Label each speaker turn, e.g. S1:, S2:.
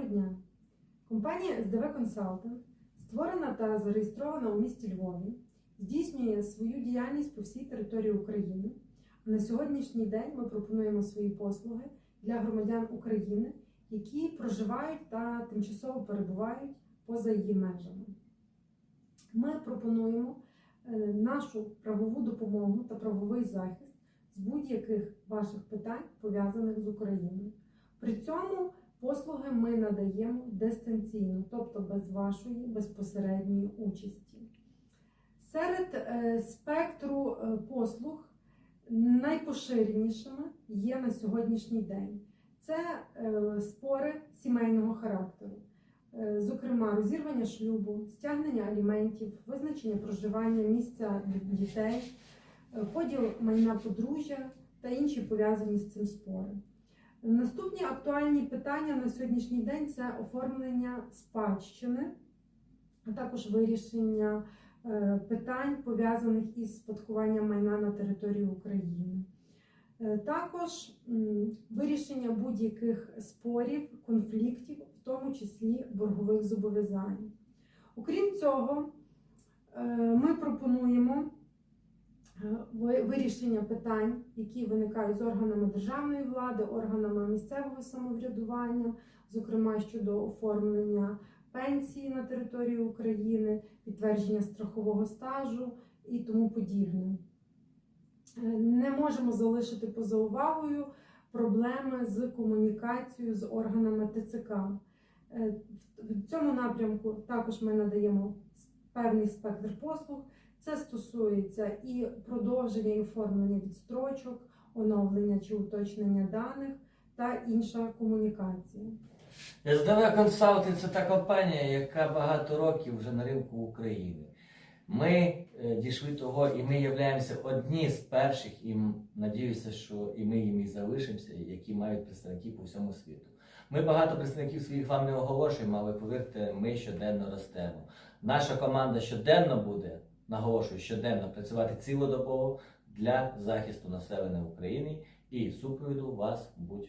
S1: Доброго дня! Компанія SDV Consultant, створена та зареєстрована у місті Львові, здійснює свою діяльність по всій території України. На сьогоднішній день ми пропонуємо свої послуги для громадян України, які проживають та тимчасово перебувають поза її межами. Ми пропонуємо е, нашу правову допомогу та правовий захист з будь-яких ваших питань, пов'язаних з Україною. При цьому послуги ми надаємо дистанційно, тобто без вашої безпосередньої участі. Серед е, спектру е, послуг найпоширенішими є на сьогоднішній день. Це е, спори сімейного характеру, зокрема, розірвання шлюбу, стягнення аліментів, визначення проживання місця дітей, поділ майна подружжя та інші пов'язані з цим спори. Наступні актуальні питання на сьогоднішній день це оформлення спадщини, а також вирішення е, питань, пов'язаних із спадкуванням майна на території України. Е, Також вирішення будь-яких спорів, конфліктів, в тому числі боргових зобов'язань. Окрім цього, е, ми пропонуємо вирішення питань, які виникають з органами державної влади, органами місцевого самоврядування, зокрема щодо оформлення пенсії на території України, підтвердження страхового стажу і тому подібне. Е, Не можемо залишити поза увагою проблеми з комунікацією з органами ТЦК. Е, В цьому напрямку також ми надаємо певний спектр послуг. Це стосується і продовження і оформлення відстрочок, оновлення чи уточнення даних та інша комунікація.
S2: SDV Consulting – це та компанія, яка багато років вже на ринку України. Ми е, дійшли того, і ми являємося одні з перших, і надіюся, що і ми їм і залишимося, які мають представників по всьому світу. Ми багато представників своїх вам не оголошуємо, але повірте, ми щоденно ростемо. Наша команда щоденно буде, наголошую, щоденно працювати цілодобово для захисту населення України і супроводу вас будь